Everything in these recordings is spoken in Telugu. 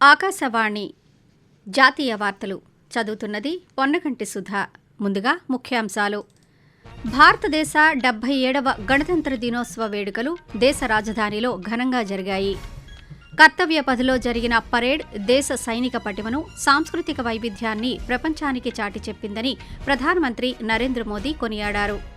ఆకాశవాణి జాతీయ వార్తలు చదువుతున్నది పొన్నగంటి సుధా. ముందుగా ముఖ్యాంశాలు. భారతదేశ డెబ్బై ఏడవ గణతంత్ర దినోత్సవ వేడుకలు దేశ రాజధానిలో ఘనంగా జరిగాయి. కర్తవ్య పదిలో జరిగిన పరేడ్ దేశ సైనిక పటిమను సాంస్కృతిక వైవిధ్యాన్ని ప్రపంచానికి చాటి చెప్పిందని ప్రధానమంత్రి నరేంద్ర మోదీ కొనియాడారు.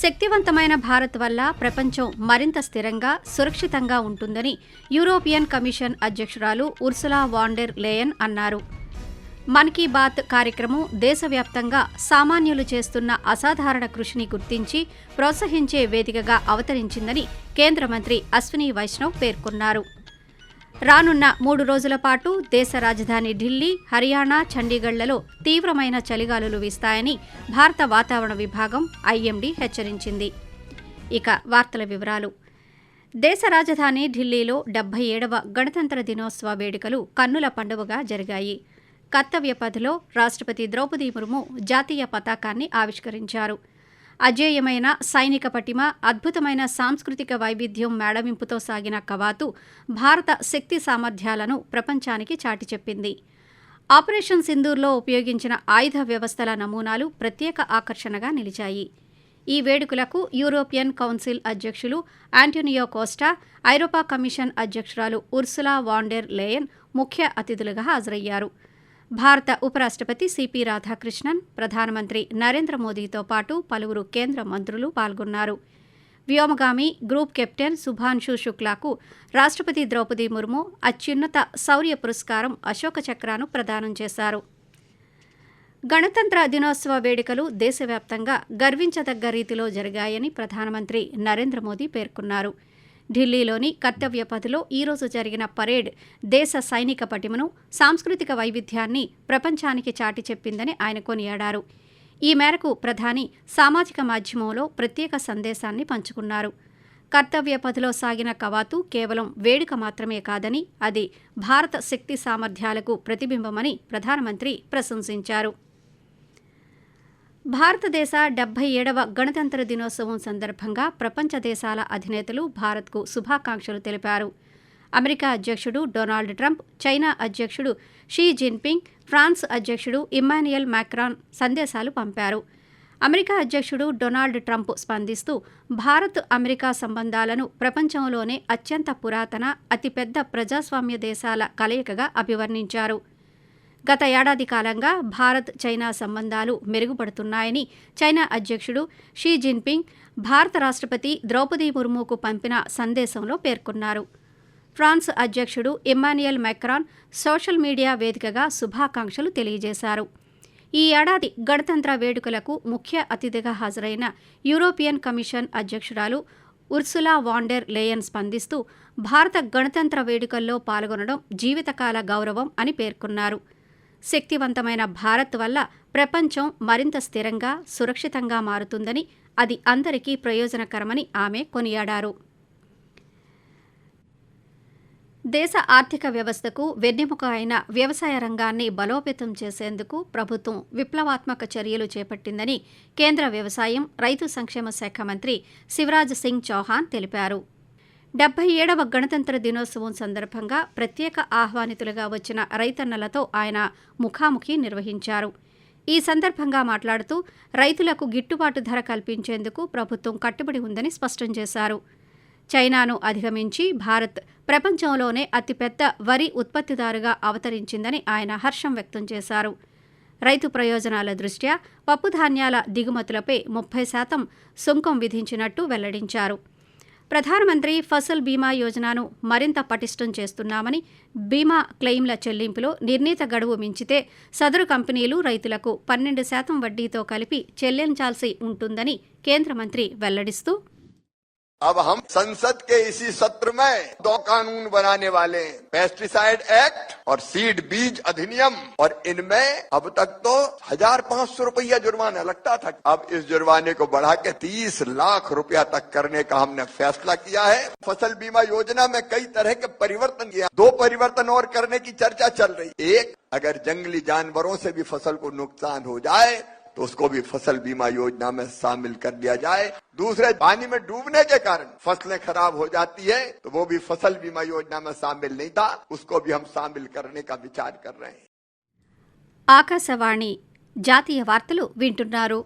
శక్తివంతమైన భారత్ వల్ల ప్రపంచం మరింత స్థిరంగా సురక్షితంగా ఉంటుందని యూరోపియన్ కమిషన్ అధ్యక్షురాలు ఉర్సులా వాండెర్ లేయన్ అన్నారు. మన్ కీ బాత్ కార్యక్రమం దేశవ్యాప్తంగా సామాన్యులు చేస్తున్న అసాధారణ కృషిని గుర్తించి ప్రోత్సహించే వేదికగా అవతరించిందని కేంద్ర మంత్రి అశ్విని వైష్ణవ్ పేర్కొన్నారు. రానున్న మూడు రోజుల పాటు దేశ రాజధాని ఢిల్లీ హర్యానా చండీగఢ్లలో తీవ్రమైన చలిగాలులు వీస్తాయని భారత వాతావరణ విభాగం ఐఎండీ హెచ్చరించింది. ఇక వార్తల వివరాలు. దేశ రాజధాని ఢిల్లీలో డెబ్బై ఏడవ గణతంత్ర దినోత్సవ వేడుకలు కన్నుల పండుగగా జరిగాయి. కర్తవ్య పథిలో రాష్ట్రపతి ద్రౌపది ముర్ము జాతీయ పతాకాన్ని ఆవిష్కరించారు. అజేయమైన సైనిక పటిమ అద్భుతమైన సాంస్కృతిక వైవిధ్యం మేళవింపుతో సాగిన కవాతు భారత శక్తి సామర్థ్యాలను ప్రపంచానికి చాటి చెప్పింది. ఆపరేషన్ సింధూర్లో ఉపయోగించిన ఆయుధ వ్యవస్థల నమూనాలు ప్రత్యేక ఆకర్షణగా నిలిచాయి. ఈ వేడుకలకు యూరోపియన్ కౌన్సిల్ అధ్యక్షులు ఆంటోనియో కోస్టా ఐరోపా కమిషన్ అధ్యక్షురాలు ఉర్సులా వాండెర్ లేయన్ ముఖ్య అతిథులుగా హాజరయ్యారు. భారత ఉపరాష్ట్రపతి సిపి రాధాకృష్ణన్ ప్రధానమంత్రి నరేంద్ర మోదీతో పాటు పలువురు కేంద్ర మంత్రులు పాల్గొన్నారు. వ్యోమగామి గ్రూప్ కెప్టెన్ సుభాన్షు శుక్లాకు రాష్ట్రపతి ద్రౌపది ముర్ము అత్యున్నత శౌర్య పురస్కారం అశోక చక్రాను ప్రదానం చేశారు. గణతంత్ర దినోత్సవ వేడుకలు దేశవ్యాప్తంగా గర్వించదగ్గ రీతిలో జరిగాయని ప్రధానమంత్రి నరేంద్ర మోదీ పేర్కొన్నారు. ఢిల్లీలోని కర్తవ్య పథలో ఈరోజు జరిగిన పరేడ్ దేశ సైనిక పటిమను సాంస్కృతిక వైవిధ్యాన్ని ప్రపంచానికి చాటి చెప్పిందని ఆయన కొనియాడారు. ఈ మేరకు ప్రధాని సామాజిక మాధ్యమంలో ప్రత్యేక సందేశాన్ని పంచుకున్నారు. కర్తవ్య పథిలో సాగిన కవాతు కేవలం వేడుక మాత్రమే కాదని అది భారత శక్తి సామర్థ్యాలకు ప్రతిబింబమని ప్రధానమంత్రి ప్రశంసించారు. భారతదేశ డెబ్బై ఏడవ గణతంత్ర దినోత్సవం సందర్భంగా ప్రపంచ దేశాల అధినేతలు భారత్కు శుభాకాంక్షలు తెలిపారు. అమెరికా అధ్యక్షుడు డొనాల్డ్ ట్రంప్ చైనా అధ్యక్షుడు షీ జిన్పింగ్ ఫ్రాన్స్ అధ్యక్షుడు ఇమ్మాన్యుయల్ మ్యాక్రాన్ సందేశాలు పంపారు. అమెరికా అధ్యక్షుడు డొనాల్డ్ ట్రంప్ స్పందిస్తూ భారత్ అమెరికా సంబంధాలను ప్రపంచంలోనే అత్యంత పురాతన అతిపెద్ద ప్రజాస్వామ్య దేశాల కలయికగా అభివర్ణించారు. గత ఏడాది కాలంగా భారత్ చైనా సంబంధాలు మెరుగుపడుతున్నాయని చైనా అధ్యక్షుడు షీ జిన్పింగ్ భారత రాష్ట్రపతి ద్రౌపది ముర్ముకు పంపిన సందేశంలో పేర్కొన్నారు. ఫ్రాన్స్ అధ్యక్షుడు ఇమ్మాన్యుయల్ మెక్రాన్ సోషల్ మీడియా వేదికగా శుభాకాంక్షలు తెలియజేశారు. ఈ ఏడాది గణతంత్ర వేడుకలకు ముఖ్య అతిథిగా హాజరైన యూరోపియన్ కమిషన్ అధ్యక్షురాలు ఉర్సులా వాండెర్ లేయన్ స్పందిస్తూ భారత గణతంత్ర వేడుకల్లో పాల్గొనడం జీవితకాల గౌరవం అని పేర్కొన్నారు. శక్తివంతమైన భారత్ వల్ల ప్రపంచం మరింత స్థిరంగా సురక్షితంగా మారుతుందని అది అందరికీ ప్రయోజనకరమని ఆమె కొనియాడారు. దేశ ఆర్థిక వ్యవస్థకు వెన్నెముక అయిన వ్యవసాయ రంగాన్ని బలోపేతం చేసేందుకు ప్రభుత్వం విప్లవాత్మక చర్యలు చేపట్టిందని కేంద్ర వ్యవసాయం రైతు సంక్షేమ శాఖ మంత్రి శివరాజ్ సింగ్ చౌహాన్ తెలిపారు. డెబ్బై ఏడవ గణతంత్ర దినోత్సవం సందర్భంగా ప్రత్యేక ఆహ్వానితులుగా వచ్చిన రైతన్నలతో ఆయన ముఖాముఖి నిర్వహించారు. ఈ సందర్భంగా మాట్లాడుతూ రైతులకు గిట్టుబాటు ధర కల్పించేందుకు ప్రభుత్వం కట్టుబడి ఉందని స్పష్టం చేశారు. చైనాను అధిగమించి భారత్ ప్రపంచంలోనే అతిపెద్ద వరి ఉత్పత్తిదారుగా అవతరించిందని ఆయన హర్షం వ్యక్తం చేశారు. రైతు ప్రయోజనాల దృష్ట్యా పప్పుధాన్యాల దిగుమతులపై ముప్పై శాతం సుంకం విధించినట్టు వెల్లడించారు. ప్రధానమంత్రి ఫసల్ బీమా యోజనను మరింత పటిష్టం చేస్తున్నామని బీమా క్లెయిమ్ల చెల్లింపులో నిర్ణీత గడువు మించితే సదరు కంపెనీలు రైతులకు పన్నెండు శాతం వడ్డీతో కలిపి చెల్లించాల్సి ఉంటుందని కేంద్ర మంత్రి వెల్లడిస్తూ अब हम संसद के इसी सत्र में दो कानून बनाने वाले हैं पेस्टिसाइड एक्ट और सीड बीज अधिनियम और इनमें अब तक तो हज़ार पाँच सौ रुपया जुर्माना लगता था। अब इस जुर्माने को बढ़ा के तीस लाख रुपया तक करने का हमने फैसला किया है। फ़सल बीमा योजना में कई तरह के परिवर्तन किया दो परिवर्तन और करने की चर्चा चल रही एक, अगर जंगली जानवरों से भी फ़सल को नुकसान हो जाए तो उसको भी फसल बीमा योजना में शामिल कर दिया जाए दूसरे पानी में डूबने के कारण फसलें खराब हो जाती है तो वो भी फसल बीमा योजना में शामिल नहीं था उसको भी हम शामिल करने का विचार कर रहे हैं ఆకాశవాణి జాతీయ వార్తలు వింటున్నారు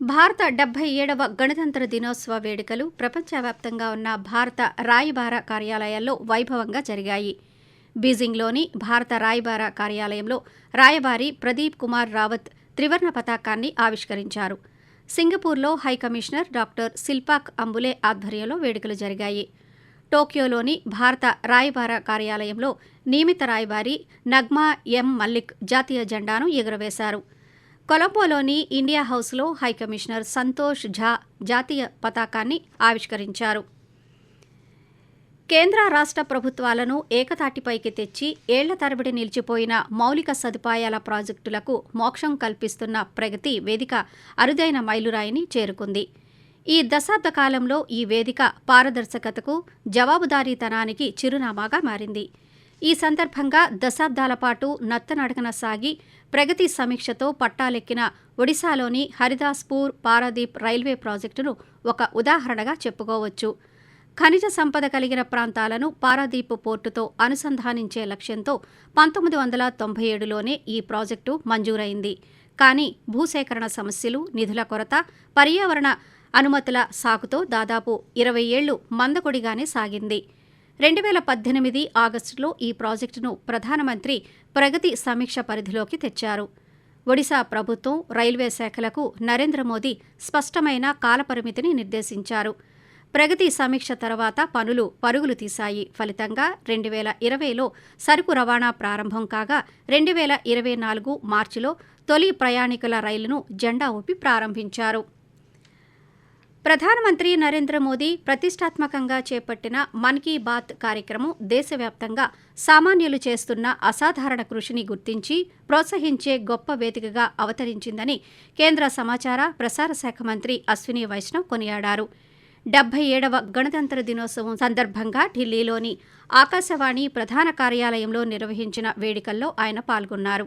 భారత డెబ్బై ఏడవ గణతంత్ర దినోత్సవ వేడుకలు ప్రపంచవ్యాప్తంగా ఉన్న భారత రాయబార కార్యాలయాల్లో వైభవంగా జరిగాయి బీజింగ్లోని భారత రాయబార కార్యాలయంలో రాయబారి ప్రదీప్ కుమార్ రావత్ త్రివర్ణ పతాకాన్ని ఆవిష్కరించారు. సింగపూర్లో హైకమిషనర్ డాక్టర్ శిల్పాక్ అంబులే ఆధ్వర్యంలో వేడుకలు జరిగాయి. టోక్యోలోని భారత రాయబార కార్యాలయంలో నియమిత రాయబారి నగ్మా ఎం మల్లిక్ జాతీయ జెండాను ఎగురవేశారు. కొలంబోలోని ఇండియా హౌస్లో హైకమిషనర్ సంతోష్ ఝా జాతీయ పతాకాన్ని ఆవిష్కరించారు. కేంద్ర రాష్ట్ర ప్రభుత్వాలను ఏకతాటిపైకి తెచ్చి ఏళ్ళ తరబడి నిలిచిపోయిన మౌలిక సదుపాయాల ప్రాజెక్టులకు మోక్షం కల్పిస్తున్న ప్రగతి వేదిక అరుదైన మైలురాయిని చేరుకుంది. ఈ దశాబ్ద కాలంలో ఈ వేదిక పారదర్శకతకు జవాబుదారీతనానికి చిరునామాగా మారింది. ఈ సందర్భంగా దశాబ్దాల పాటు నత్తనడకన సాగి ప్రగతి సమీక్షతో పట్టాలెక్కిన ఒడిశాలోని హరిదాస్పూర్ పారాదీప్ రైల్వే ప్రాజెక్టును ఒక ఉదాహరణగా చెప్పుకోవచ్చు. ఖనిజ సంపద కలిగిన ప్రాంతాలను పారాదీప్ పోర్టుతో అనుసంధానించే లక్ష్యంతో పంతొమ్మిది వందల తొంభై ఏడులోనే ఈ ప్రాజెక్టు మంజూరైంది. కానీ భూసేకరణ సమస్యలు నిధుల కొరత పర్యావరణ అనుమతుల సాకుతో దాదాపు ఇరవై ఏళ్ళు మందకొడిగానే సాగింది. రెండు వేల పద్దెనిమిది ఆగస్టులో ఈ ప్రాజెక్టును ప్రధానమంత్రి ప్రగతి సమీక్ష పరిధిలోకి తెచ్చారు. ఒడిశా ప్రభుత్వం రైల్వే శాఖలకు నరేంద్ర మోదీ స్పష్టమైన కాలపరిమితిని నిర్దేశించారు. ప్రగతి సమీక్ష తర్వాత పనులు పరుగులు తీశాయి. ఫలితంగా రెండు వేల ఇరవైలో సరుకు రవాణా ప్రారంభం కాగా రెండు వేల ఇరవై నాలుగు మార్చిలో తొలి ప్రయాణికుల రైలును జెండా ఊపి ప్రారంభించారు. ప్రధానమంత్రి నరేంద్ర మోదీ ప్రతిష్టాత్మకంగా చేపట్టిన మన్ కీ బాత్ కార్యక్రమం దేశవ్యాప్తంగా సామాన్యులు చేస్తున్న అసాధారణ కృషిని గుర్తించి ప్రోత్సహించే గొప్ప వేదికగా అవతరించిందని కేంద్ర సమాచార ప్రసార శాఖ మంత్రి అశ్విని వైష్ణవ్ కొనియాడారు. డెబ్బై ఏడవ గణతంత్ర దినోత్సవం సందర్భంగా ఢిల్లీలోని ఆకాశవాణి ప్రధాన కార్యాలయంలో నిర్వహించిన వేడుకల్లో ఆయన పాల్గొన్నారు.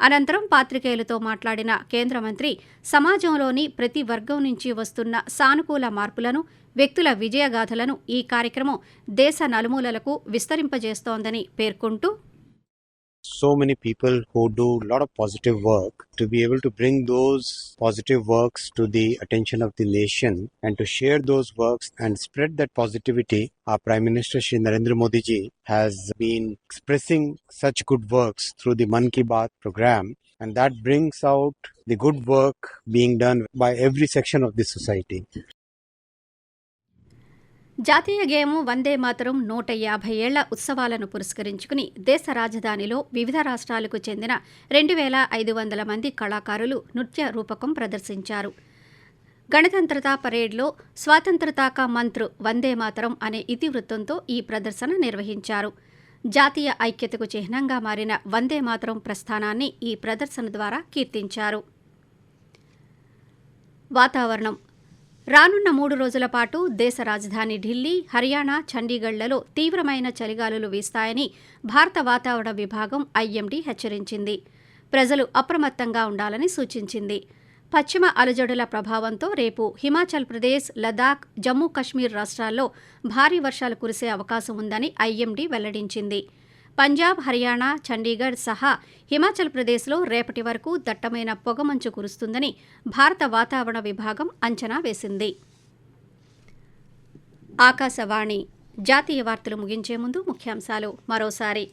అనంతరం పాత్రికేయులతో మాట్లాడిన కేంద్ర మంత్రి సమాజంలోని ప్రతి వర్గం నుంచి వస్తున్న సానుకూల మార్పులను వ్యక్తుల విజయగాథలను ఈ కార్యక్రమం దేశ నలుమూలలకు విస్తరింపజేస్తోందని పేర్కొంటూ so many people who do a lot of positive work to be able to bring those positive works to the attention of the nation and to share those works and spread that positivity. Our prime minister Shri Narendra Modi ji has been expressing such good works through the Man Ki Baat program and that brings out the good work being done by every section of the society జాతీయ గేము వందే మాతరం నూట యాభై ఏళ్ళ ఉత్సవాలను పురస్కరించుకుని దేశ రాజధానిలో వివిధ రాష్ట్రాలకు చెందిన రెండు వేల ఐదు వందల మంది కళాకారులు నృత్య రూపకం ప్రదర్శించారు. గణతంత్రతా పరేడ్లో స్వాతంత్రతాక మంత్రు మంత్ర్ వందే మాతరం అనే ఇతివృత్తంతో ఈ ప్రదర్శన నిర్వహించారు. జాతీయ ఐక్యతకు చిహ్నంగా మారిన వందే మాతరం ప్రస్థానాన్ని ఈ ప్రదర్శన ద్వారా కీర్తించారు. వాతావరణం రానున్న మూడు రోజుల పాటు దేశ రాజధాని ఢిల్లీ హర్యానా చండీగఢ్లలో తీవ్రమైన చలిగాలులు వీస్తాయని భారత వాతావరణ విభాగం ఐఎండీ హెచ్చరించింది. ప్రజలు అప్రమత్తంగా ఉండాలని సూచించింది. పశ్చిమ అలజడుల ప్రభావంతో రేపు హిమాచల్ ప్రదేశ్ లదాఖ్ జమ్మూ కశ్మీర్ రాష్ట్రాల్లో భారీ వర్షాలు కురిసే అవకాశం ఉందని ఐఎండీ వెల్లడించింది. పంజాబ్ హర్యానా చండీగఢ్ సహా హిమాచల్ ప్రదేశ్లో రేపటి వరకు దట్టమైన పొగమంచు కురుస్తుందని భారత వాతావరణ విభాగం అంచనా వేసింది. ఆకాశవాణి జాతీయ వార్తలు ముగించే ముందు ముఖ్యాంశాలు మరోసారి.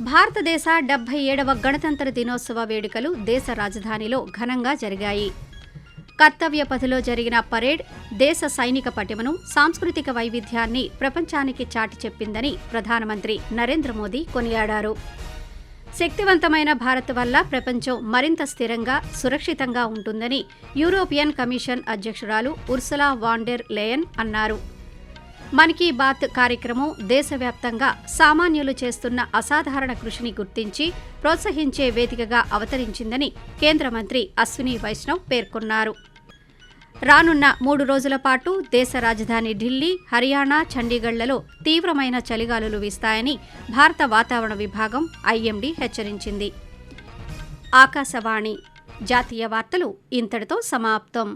భారతదేశ డెబ్బై ఏడవ గణతంత్ర దినోత్సవ వేడుకలు దేశ రాజధానిలో ఘనంగా జరిగాయి. కర్తవ్య పథిలో జరిగిన పరేడ్ దేశ సైనిక పటిమను సాంస్కృతిక వైవిధ్యాన్ని ప్రపంచానికి చాటి చెప్పిందని ప్రధానమంత్రి నరేంద్ర మోదీ కొనియాడారు. శక్తివంతమైన భారత్ వల్ల ప్రపంచం మరింత స్థిరంగా సురక్షితంగా ఉంటుందని యూరోపియన్ కమిషన్ అధ్యక్షురాలు ఉర్సులా వాండెర్ లేయన్ అన్నారు. మన్ కీ బాత్ కార్యక్రమం దేశవ్యాప్తంగా సామాన్యులు చేస్తున్న అసాధారణ కృషిని గుర్తించి ప్రోత్సహించే వేదికగా అవతరించిందని కేంద్ర మంత్రి అశ్విని వైష్ణవ్ పేర్కొన్నారు. రానున్న మూడు రోజుల పాటు దేశ రాజధాని ఢిల్లీ హర్యానా చండీగఢ్లలో తీవ్రమైన చలిగాలులు వీస్తాయని భారత వాతావరణ విభాగం ఐఎండీ హెచ్చరించింది. ఆకాశవాణి జాతీయ వార్తలు ఇంతటితో సమాప్తం.